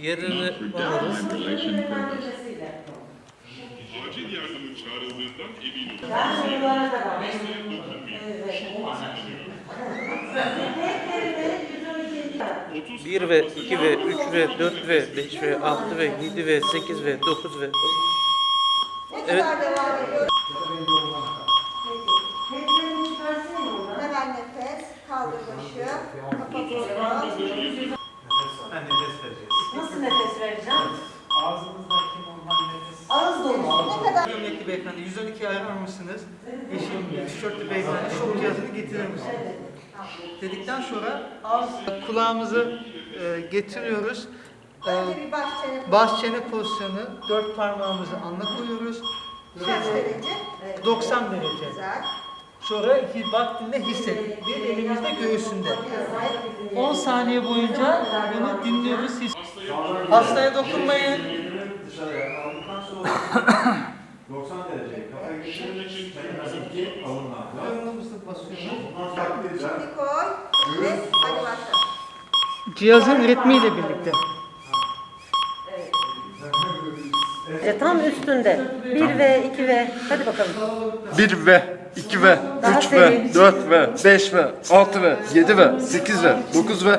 Yerini alırız. Acil yardımın çağrıldığından emin olun. Evet. 30 1 ve 2 ve 3 ve 4 ve 5 ve 6 ve 7 ve 8 ve 9 ve Evet. Devam ediyoruz. Peki. Hedeflerini çıkarsana oradan. Hemen nefes. Kaldır başı. Kapatıyorum. Ha, Gömlekli beyefendi 112 arar mısınız? Eşim tişörtlü beyefendi şok cihazını getirir misiniz? Dedikten sonra ağız kulağımızı e, getiriyoruz. E, baş çene. pozisyonu dört parmağımızı alnına koyuyoruz. Kaç derece? Evet. 90 derece. Güzel. Sonra vaktinde hisset. Bir elimizde göğsünde. 10 saniye boyunca bunu dinliyoruz. His- Hastaya dokunmayın. Dışarıya aldıktan sonra 90 derece kafaya geçirmek kendimizi alın lazım. Karnımızı basıyoruz. Bundan saklayacağız. Şimdi koy. Nefes. Hadi başla. Cihazın ritmiyle birlikte. E, tam üstünde. 1 ve 2 ve hadi bakalım. 1 ve 2 ve Daha 3 seri. ve 4 ve 5 ve 6 ve 7 ve 8 ve 9 ve